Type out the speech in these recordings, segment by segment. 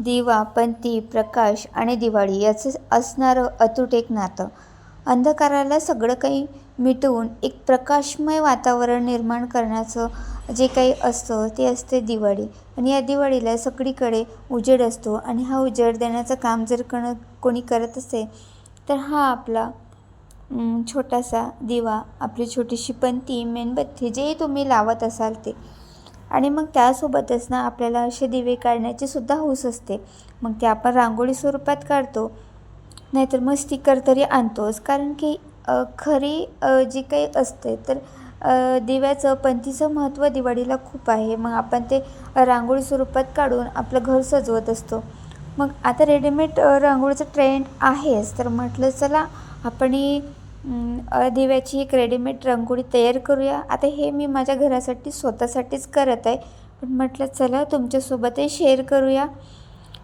दिवा पंती प्रकाश आणि दिवाळी याचं असणारं अतूट एक नातं. अंधकाराला सगळं काही मिटवून एक प्रकाशमय वातावरण निर्माण करण्याचं जे काही असतं ते असते दिवाळी. आणि या दिवाळीला सगळीकडे उजेड असतो आणि हा उजेड देण्याचं काम जर कण कोणी करत असेल तर हा आपला छोटासा दिवा आपली छोटीशी पंती मेणबत्ती जे तुम्ही लावत असाल ते. आणि मग त्यासोबतच ना आपल्याला असे दिवे काढण्याची सुद्धा हौस असते. मग ते आपण रांगोळी स्वरूपात काढतो नाहीतर मग स्टिकर तरी आणतोच. कारण की खरी जी काही असते तर दिव्याचं पंथीचं महत्त्व दिवाळीला खूप आहे. मग आपण ते रांगोळी स्वरूपात काढून आपलं घर सजवत असतो. मग आता रेडीमेड रांगोळीचं ट्रेंड आहेच. तर म्हटलं चला आपण दिव्याची एक रेडीमेड रंगोळी तयार करूया. आता हे मी माझ्या घरासाठी स्वतःसाठीच करत आहे. पण म्हटलं चला तुमच्यासोबतही शेअर करूया.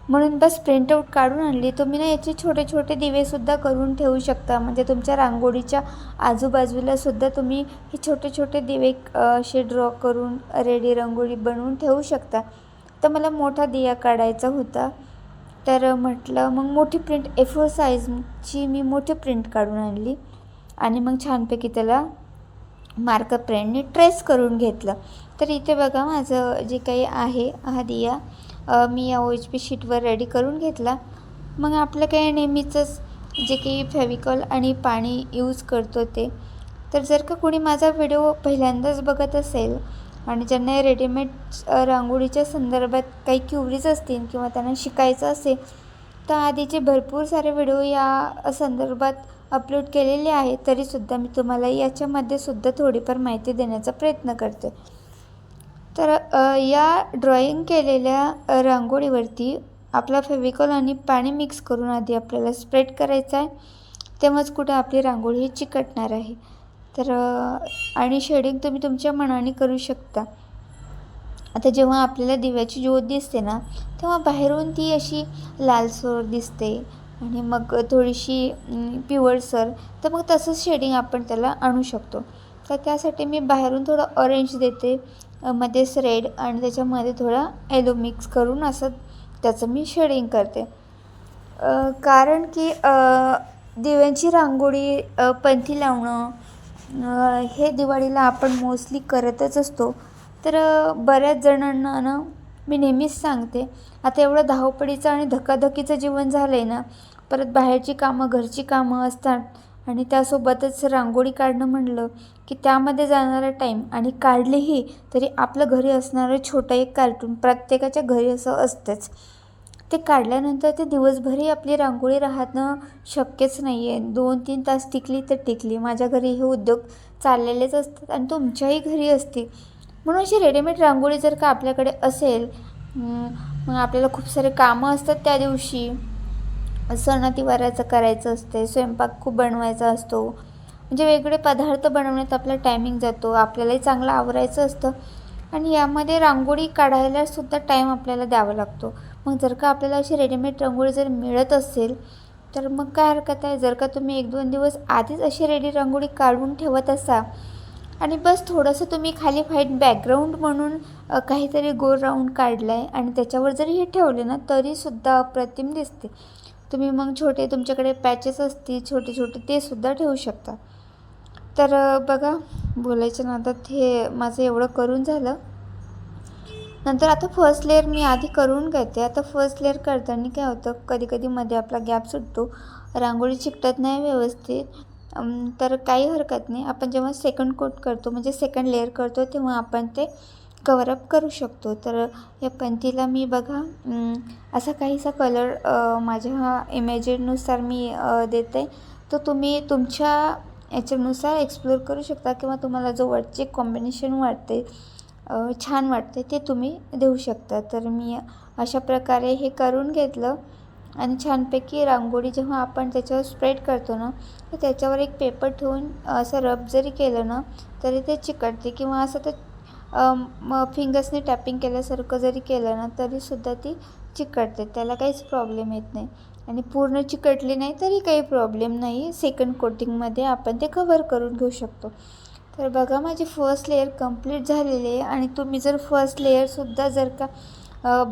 म्हणून बस प्रिंटआउट काढून आणली. तुम्ही ना याचे छोटे छोटे दिवेसुद्धा करून ठेवू शकता. म्हणजे तुमच्या रांगोळीच्या आजूबाजूलासुद्धा तुम्ही हे छोटे छोटे दिवे असे ड्रॉ करून रेडी रांगोळी बनवून ठेवू शकता. तर मला मोठा दिया काढायचा होता. तर म्हटलं मग मोठी प्रिंट ए फोर साईजची मी मोठी प्रिंट काढून आणली. आणि मग छानपैकी त्याला मार्कर पेनने ट्रेस करून घेतलं. तर इथे बघा माझं जे काही आहे हा दिया मी या ओ एच पी शीटवर रेडी करून घेतला. मग आपलं काही नेहमीचंच जे काही फेविकॉल आणि पाणी यूज करतो ते. तर जर का कोणी माझा व्हिडिओ पहिल्यांदाच बघत असेल आणि ज्यांना या रेडीमेड रांगोळीच्या संदर्भात काही क्युरीज असतील किंवा त्यांना शिकायचं असेल तर आधीचे भरपूर सारे व्हिडिओ या संदर्भात अपलोड केलेले आहे तरीसुद्धा मी तुम्हाला याच्यामध्ये सुद्धा थोडीफार माहिती देण्याचा प्रयत्न करते. तर या ड्रॉईंग केलेल्या रांगोळीवरती आपला फेविकॉल आणि पाणी मिक्स करून आधी आपल्याला स्प्रेड करायचं आहे. तेव्हाच कुठं आपली रांगोळी ही चिकटणार आहे. तर आणि शेडिंग तुम्ही तुमच्या मनाने करू शकता. आता जेव्हा आपल्याला दिव्याची ज्योत दिसते ना तेव्हा बाहेरून ती अशी लालसर दिसते. आणि मग थोडीशी पिवळसर तर मग तसंच शेडिंग आपण त्याला आणू शकतो. तर त्यासाठी मी बाहेरून थोडं ऑरेंज देते. मध्येच रेड आणि त्याच्यामध्ये थोडा येलो मिक्स करून असं त्याचं मी शेडिंग करते. कारण की दिव्यांची रांगोळी पंथी लावणं हे दिवाळीला आपण मोस्टली करतच असतो. तर बऱ्याच जणांना ना मी नेहमीच सांगते आता एवढं धावपळीचं आणि धकाधकीचं जीवन झालं आहे ना परत बाहेरची कामं घरची कामं असतात. आणि त्यासोबतच रांगोळी काढणं म्हणलं की त्यामध्ये जाणारा टाईम आणि काढलीही तरी आपलं घरी असणारं छोटं एक कार्टून प्रत्येकाच्या घरी असं असतंच. ते काढल्यानंतर ते दिवसभरही आपली रांगोळी राहणं शक्यच नाही आहे दोन तीन तास टिकली तर टिकली. माझ्या घरी हे उद्योग चाललेलेच असतात आणि तुमच्याही घरी असतील. म्हणून अशी रेडीमेड रांगोळी जर का आपल्याकडे असेल मग आपल्याला खूप सारे कामं असतात त्या दिवशी. सणातिवाराचं करायचं असते स्वयंपाक खूप बनवायचा असतो. म्हणजे वेगळे पदार्थ बनवण्यात आपला टायमिंग जातो आपल्यालाही चांगलं आवरायचं असतं. आणि यामध्ये रांगोळी काढायलासुद्धा टाईम आपल्याला द्यावा लागतो. मग जर का आपल्याला अशी रेडीमेड रांगोळी जर मिळत असेल तर मग काय हरकत आहे? जर का तुम्ही एक दोन दिवस आधीच अशी रेडी रांगोळी काढून ठेवत असा आणि बस थोडंसं तुम्ही खाली व्हाईट बॅकग्राऊंड म्हणून काहीतरी गोल राऊंड काढलं आहे आणि त्याच्यावर जरी हे ठेवले ना तरीसुद्धा अप्रतिम दिसते. तुम्ही मग छोटे तुमच्याकडे पॅचेस असतील छोटे छोटे ते सुद्धा ठेवू शकता. तर बघा बघा बोलायच्या नादात हे माझं एवढं करून झालं. नंतर आता फर्स्ट लेअर मी आधी करून घेते. आता फर्स्ट लेअर करताना काय होतं कधी कधी मध्ये आपला गॅप सुटतो. रांगोळी चिकटत नाही व्यवस्थित. तर काही हरकत नाही. आपण जेव्हा सेकंड कोट करतो म्हणजे सेकंड लेअर करतो तेव्हा आपण ते कवरअप करू शकतो. तर या पंथीला मी बघा असा काहीसा कलर माझ्या इमेजनुसार मी देते. तो तुम्ही तुमच्या याच्यानुसार एक्सप्लोर करू शकता किंवा तुम्हाला जो वरचे कॉम्बिनेशन वाटते छान वाटते ते तुम्ही देऊ शकता. तर मी अशा प्रकारे हे करून घेतलं. आणि छानपैकी रांगोळी जेव्हा आपण त्याच्यावर स्प्रेड करतो ना तर त्याच्यावर एक पेपर ठेवून असं रब जरी केलं ना तरी ते चिकटते किंवा असं ते फिंगर्सने टॅपिंग केल्यासारखं जरी केलं ना तरीसुद्धा ती चिकटते. त्याला काहीच प्रॉब्लेम येत नाही. आणि पूर्ण चिकटली नाही तरी काही प्रॉब्लेम नाही. सेकंड कोटिंगमध्ये आपण ते कवर करून घेऊ शकतो. तर बघा माझी फर्स्ट लेअर कंप्लीट झालेली आहे. आणि तुम्ही जर फर्स्ट लेअरसुद्धा जर का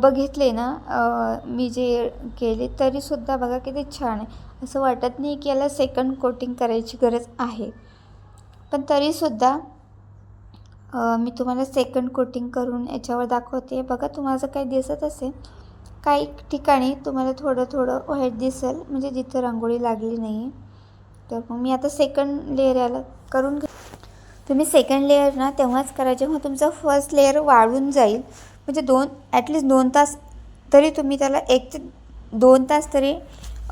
बघितले ना मी जे केले तरीसुद्धा बघा किती छान आहे. असं वाटत नाही की याला सेकंड कोटिंग करायची गरज आहे. पण तरीसुद्धा मी तुम्हाला सेकंड कोटिंग करून याच्यावर दाखवते. बघा तुम्हाला जर काही दिसत असेल काही ठिकाणी तुम्हाला थोडं थोडं व्हाईट दिसेल. म्हणजे जिथं रांगोळी लागली नाही आहे तर मग मी आता सेकंड लेअर याला करून घे तुम्ही सेकंड लेअर ना तेव्हाच करा. जेव्हा तुमचा फर्स्ट लेअर वाळून जाईल म्हणजे दोन ॲटलिस्ट दोन तास तरी तुम्ही त्याला एक ते दोन तास तरी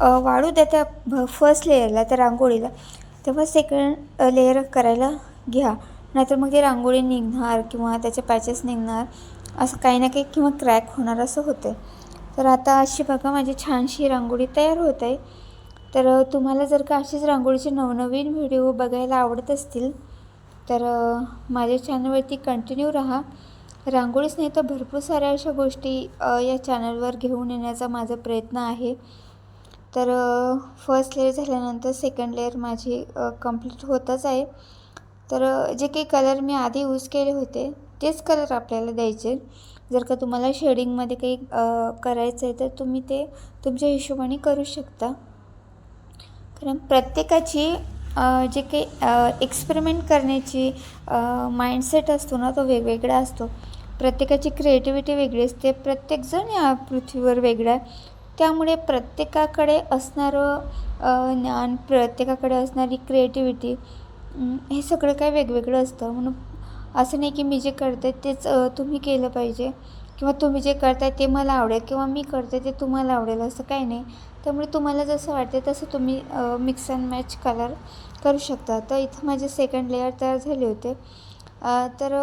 वाढू द्या त्या फर्स्ट लेअरला त्या रांगोळीला. तेव्हा सेकंड लेअर करायला घ्या. नाहीतर मग ती रांगोळी निघणार किंवा त्याचे पॅचेस निघणार. असं काही ना काही किंवा क्रॅक होणार असं होतं तर आता अशी बघा माझी छानशी रांगोळी तयार होत आहे तर तुम्हाला जर का अशीच रांगोळीचे नवनवीन व्हिडिओ बघायला आवडत असतील तर माझ्या चॅनलवरती कंटिन्यू राहा. रांगोळीच नाही तर भरपूर साऱ्या अशा गोष्टी या चॅनलवर घेऊन येण्याचा माझा प्रयत्न आहे. तर फर्स्ट लेअर झाल्यानंतर सेकंड लेअर माझी कंप्लीट होतच आहे. तर जे काही कलर मी आधी यूज केले होते तेच कलर आपल्याला द्यायचे. जर का तुम्हाला शेडिंगमध्ये काही करायचं आहे तर तुम्ही ते तुमच्या हिशोबाने करू शकता. कारण प्रत्येकाची जे काही एक्सपेरिमेंट करण्याची माइंडसेट असतो ना तो वेगवेगळा असतो. प्रत्येकाची क्रिएटिव्हिटी वेगळी असते. प्रत्येकजण या पृथ्वीवर वेगळा आहे. त्यामुळे प्रत्येकाकडे असणारं ज्ञान प्रत्येकाकडे असणारी क्रिएटिव्हिटी हे सगळं काही वेगवेगळं असतं. म्हणून असं नाही की मी जे करते तेच तुम्ही केलं पाहिजे. किंवा तुम्ही जे करताय ते मला आवडेल किंवा मी करते ते तुम्हाला आवडेल असं काही नाही. त्यामुळे तुम्हाला जसं वाटते तसं तुम्ही मिक्स अँड मॅच कलर करू शकता. तर इथं माझे सेकंड लेअर तयार झाले होते. तर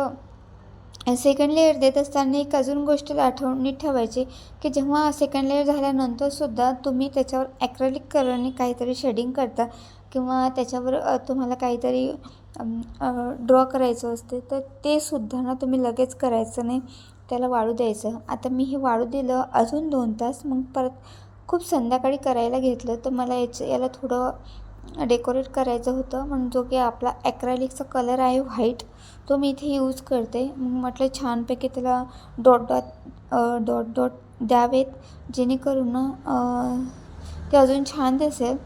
सेकंड लेअर देत असताना एक अजून गोष्ट आठवणीत ठेवायची की जेव्हा सेकंड लेअर झाल्यानंतरसुद्धा तुम्ही त्याच्यावर ॲक्रेलिक कलरने काहीतरी शेडिंग करता किंवा त्याच्यावर तुम्हाला काहीतरी ड्रॉ करायचं असते तर ते सुद्धा ना तुम्ही लगेच करायचं नाही. त्याला वाळू द्यायचं. आता मी हे वाळू दिलं अजून दोन तास. मग परत खूप संध्याकाळी करायला घेतलं तर मला याचं याला थोडं डेकोरेट करायचं होतं. म्हणून जो की आपला ॲक्रॅलिकचा कलर आहे व्हाईट तो मी इथे यूज करते. मग म्हटलं छानपैकी त्याला डॉट डॉट डॉट डॉट द्यावेत. जेणेकरून ते अजून छान दिसेल.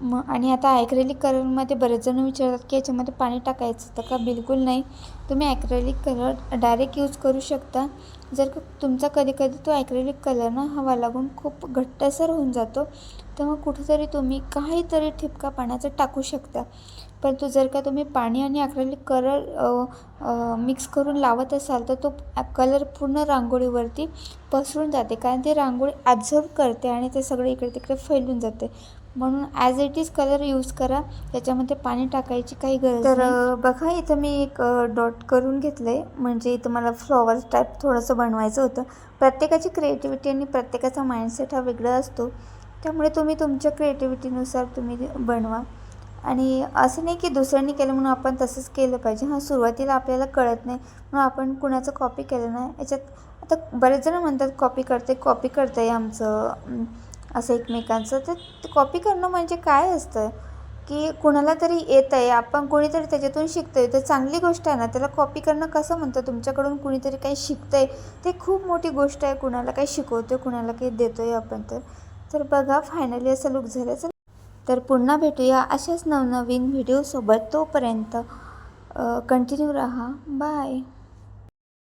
मग आणि आता ॲक्रेलिक कलरमध्ये बरेच जण विचारतात की याच्यामध्ये पाणी टाकायचं तर का? बिलकुल नाही. तुम्ही ॲक्रेलिक कलर डायरेक्ट यूज करू शकता. जर का तुमचा कधी कधी तो ॲक्रेलिक कलर ना हवा लागून खूप घट्टसर होऊन जातो तर मग कुठेतरी तुम्ही काहीतरी ठिपका पाण्याचं टाकू शकता. परंतु जर का तुम्ही पाणी आणि ॲक्रेलिक कलर मिक्स करून लावत असाल तर तो कलर पूर्ण रांगोळीवरती पसरून जाते. कारण ती रांगोळी ॲब्झॉर्ब करते आणि ते सगळे इकडे तिकडे फैलून जाते. म्हणून as it is colour use करा. त्याच्यामध्ये पाणी टाकायची काही गरज तर बघा इथं मी एक डॉट करून घेतलं आहे म्हणजे इथं मला फ्लॉवर टाईप थोडंसं बनवायचं होतं. प्रत्येकाची क्रिएटिव्हिटी आणि प्रत्येकाचा माइंडसेट हा वेगळा असतो. त्यामुळे तुम्ही तुमच्या क्रिएटिव्हिटीनुसार तुम्ही बनवा. आणि असं नाही की दुसऱ्यांनी केलं म्हणून आपण तसंच केलं पाहिजे. हां सुरुवातीला आपल्याला कळत नाही. म्हणून आपण कुणाचं कॉपी केलं नाही. याच्यात आता बरेच जण म्हणतात कॉपी करते कॉपी करतं आमचं. असं एकमेकांचं. तर कॉपी करणं म्हणजे काय असतं? की कुणाला तरी येतं आहे आपण कोणीतरी त्याच्यातून शिकतो आहे तर चांगली गोष्ट आहे ना त्याला कॉपी करणं कसं म्हणतं? तुमच्याकडून कुणीतरी काही शिकतं आहे ते खूप मोठी गोष्ट आहे कुणाला काही शिकवतो आहे कुणाला काही देतो आहे आपण तर. तर बघा फायनली असं लुक झालं. तर पुन्हा भेटूया अशाच नवनवीन व्हिडिओसोबत तोपर्यंत कंटिन्यू राहा. बाय